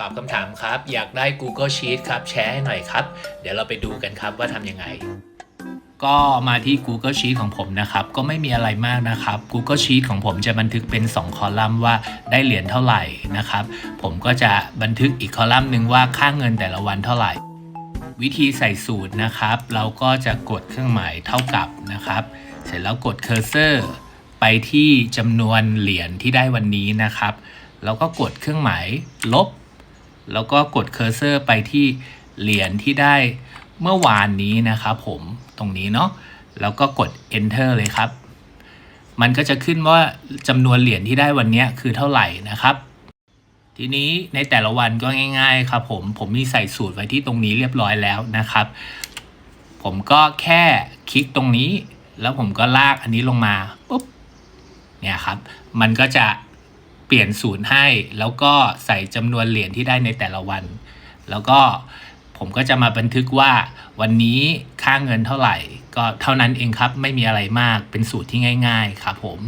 ตอบคำถามครับ อยากได้ Google Sheet ครับ แชร์ให้หน่อยครับ เดี๋ยวเราไปดูกันครับว่าทำยังไง ก็มาที่ Google Sheet ของผมนะครับ ก็ไม่มีอะไรมากนะครับ Google Sheet ของผมจะบันทึกเป็น 2 คอลัมน์ว่าได้เหรียญเท่าไหร่นะครับ ผมก็จะบันทึกอีกคอลัมน์หนึ่งว่าค่าเงินแต่ละวันเท่าไหร่ วิธีใส่สูตรนะครับ เราก็จะกดเครื่องหมายเท่ากับนะครับ เสร็จแล้วกดเคอร์เซอร์ไปที่จำนวนเหรียญที่ได้วันนี้นะครับ แล้วก็กดเครื่องหมายลบ แล้วก็กดเคอร์เซอร์ไปที่เหรียญที่ได้เมื่อวานนี้นะครับผมตรงนี้เนาะแล้วก็กด enter เลยครับ มันก็จะขึ้นว่าจำนวนเหรียญที่ได้วันนี้คือเท่าไหร่นะครับ ทีนี้ในแต่ละวันก็ง่าย ๆ ครับ ผมผมมีใส่สูตรไว้ที่ตรงนี้เรียบร้อยแล้วนะครับ ผมก็แค่คลิกตรงนี้ แล้วผมก็ลากอันนี้ลงมาปุ๊บเนี่ยครับ มันก็จะ เปลี่ยนศูนย์ให้ แล้วก็ใส่จำนวนเหรียญที่ได้ในแต่ละวัน แล้วก็ผมก็จะมาบันทึกว่าวันนี้ค่าเงินเท่าไหร่ ก็เท่านั้นเองครับไม่มีอะไรมากเป็นสูตรที่ง่าย ๆ ครับผม